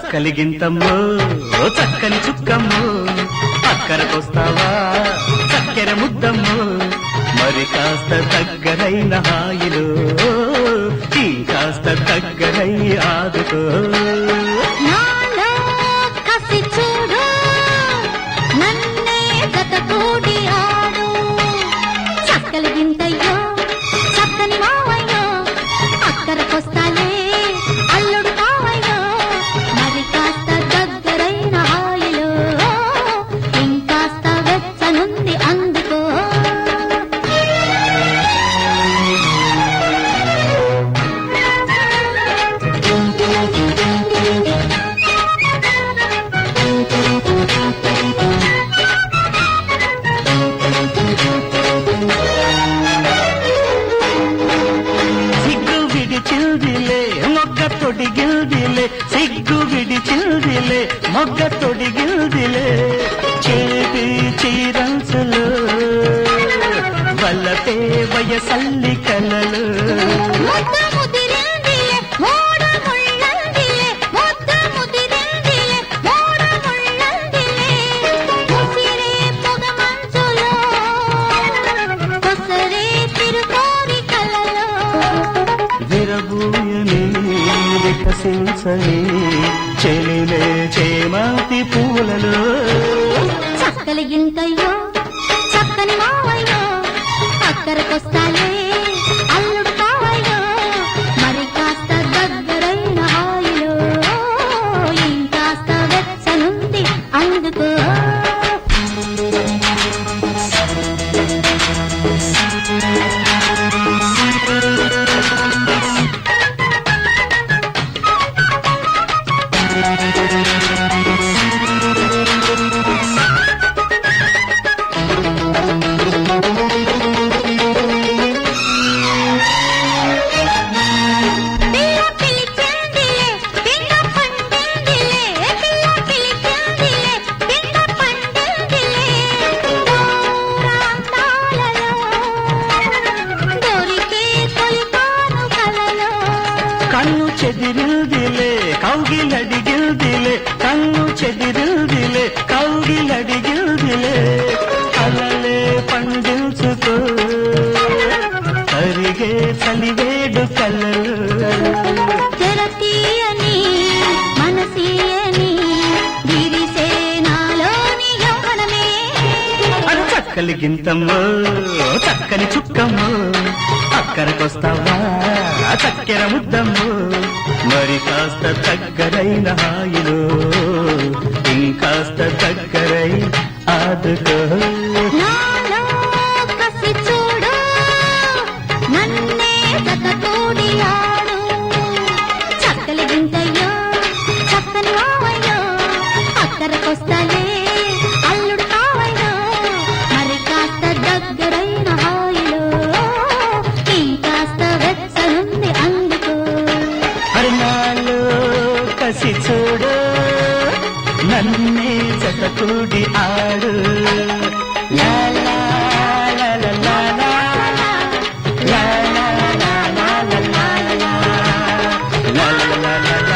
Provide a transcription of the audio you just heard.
చక్కలి గింతమ్మో చక్కని చుక్కమ్మో. అక్కరకొస్తావా చక్కెర ముద్దమ్మో. మరి కాస్త దగ్గరైన హాయిలో కాస్త దగ్గరై ఆదుకో. నన్నే గత కూడి ఆడు. చక్కలి గింతయ్యో మొగ్గ తొడిగిల్దిలే చేతి చీరంచులు వల్లతే వయసల్లి కలలు. ముదిరిందిలే పూలను పూలలో ఇంకయ్యో చక్కని మావయ్యో అక్కరకొస్తాలే అల్లుడు కావయ్యో మరి కాస్త దగ్గరైన హాయిలో ఇంకాస్త వెచ్చనుంది అందుకో కన్ను చెదిరిల్దిలే కౌగిలడిగిల్దిలే కన్ను చెదిరిల్దిలే కౌగిలడిగిల్దిలే కలలే పండించుకో కరిగే చలివేడు కలలు. తెరతీయని మనసీయని గిరిసే నాలోని యౌవనమే అది చక్కలి గింతమ్మో చక్కని చుక్కమ్మో అక్కడికొస్తావా? చక్కెర ముద్దమ్మో మరి కాస్త దగ్గరైన హాయిలో ఇంకాస్త దగ్గరై ఆదుకో. నాలు కసి చూడు నన్నే జతకూడి ఆడు la la la